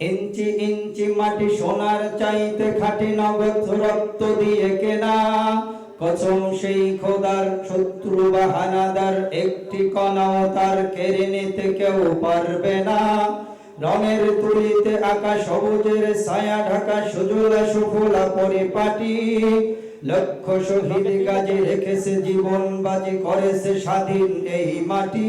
ইঞ্চি ইঞ্চি মাটি সোনার চাইতে খাটি নগদ রক্ত দিয়ে কেনা। কসম সেই খোদার শত্রু বা হানাদার, একটি কণাও তার কেড়ে নিতে কেউ পারবে না। রঙের তুলিতে আকাশ সবুজের ছায়া ঢাকা সুজলা সুফলা পরিপাটি। লক্ষ শহীদ কাজে রেখেছে, জীবন বাজি করেছে স্বাধীন এই মাটি।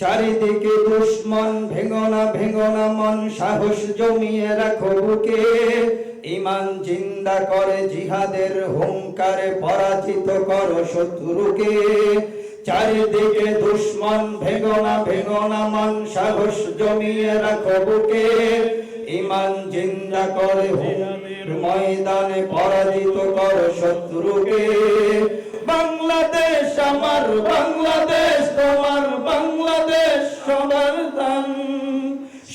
চারিদিকে দুশ্মন, ভেঙনা ভেঙনা মন, সাহস জমিয়ে রাখো বুকে। ইমান জিন্দা করে, জিহাদের হুঙ্কারে পরাজিত করো শত্রুকে। চারিদিকে দুশ্মন, ভেঙনা ভেঙনা মন, সাহস জমিয়ে রাখো বুকে। ইমান জিন্দা করে ময়দানে পরাজিত কর শত্রুকে। বাংলাদেশ আমার বাংলাদেশ, তোমার বাংলাদেশ সোনার দান।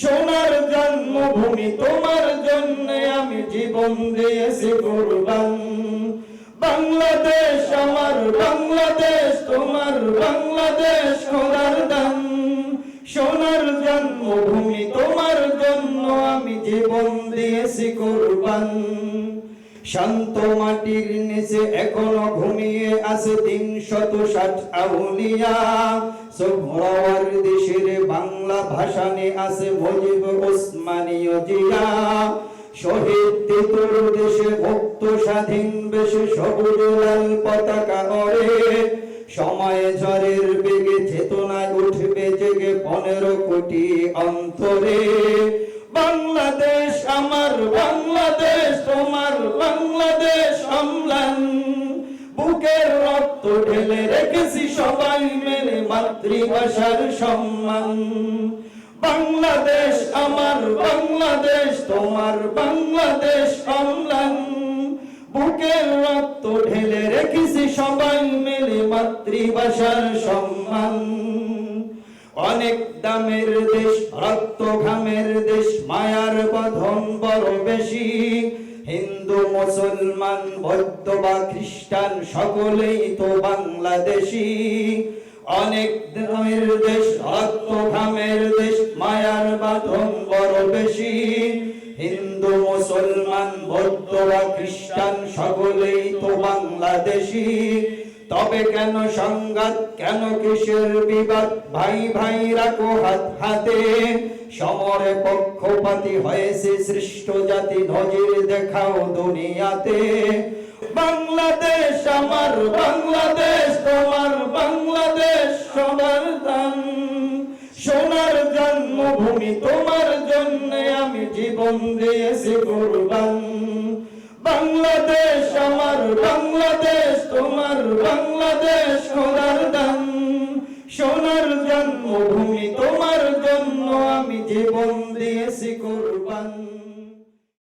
সোনার জন্মভূমি তোমার জন্য আমি জীবন দিয়েছি কুরবান। বাংলাদেশ আমার বাংলাদেশ, তোমার বাংলাদেশ সোনার দান। সোনার জন্মভূমি তোমার জন্য আমি জীবন দিয়েছি কুরবান। শান্ত মাটির নিচে এখনও ঘুমিয়ে আছে তিনশত ষাট আউলিয়া দেশের বাংলা ভাষানে আছে মজিব ওসমানীয় জিয়া। শহীদ দেশে ভক্ত স্বাধীন বেশে সবুজ লাল পতাকা সময় ঝড়ের বেগে চেতনায় উঠবে জেগে পনেরো কোটি অন্তরে। বাংলাদেশ আমার, বাংলাদেশ তোমার বাংলাদেশ অম্লান বুকের রক্ত ঢেলে রেখেছি সবাই মেলে মাতৃভাষার সম্মান। বাংলাদেশ আমার, বাংলাদেশ তোমার, বাংলাদেশ অম্লান বুকের রক্ত ঢেলে রেখেছি সবাই মেলে মাতৃভাষার সম্মান। অনেক দামের দেশ, রক্ত ঘামের দেশ, মায়ার বাঁধন বড় বেশি। হিন্দু, মুসলমান, বৌদ্ধ বা খ্রিস্টান সকলেই তো বাংলাদেশি। অনেক ধর্মের দেশ রক্ত ঘামের দেশ, মায়ার বাঁধন বড় বেশি। হিন্দু, মুসলমান, বৌদ্ধ বা খ্রিস্টান সকলেই তো বাংলাদেশি। তবে কেন সংঘাত, কেন কিসের বিবাদ? ভাই ভাই রাখো হাত হাতে। সমরে পক্ষপাতি হয়েছে সৃষ্ট জাতি, নজির দেখাও দুনিয়াতে। বাংলাদেশ আমার, বাংলাদেশ তোমার, বাংলাদেশ সবার দান। সোনার জন্মভূমি তোমার জন্য আমি জীবন দিয়েছি কুরবান। বাংলাদেশ আমার বাংলাদেশ তোমার বাংলাদেশ সোনার দান সোনার জন্মভূমি তোমার জন্য আমি জীবন দিয়েছি কোরবান।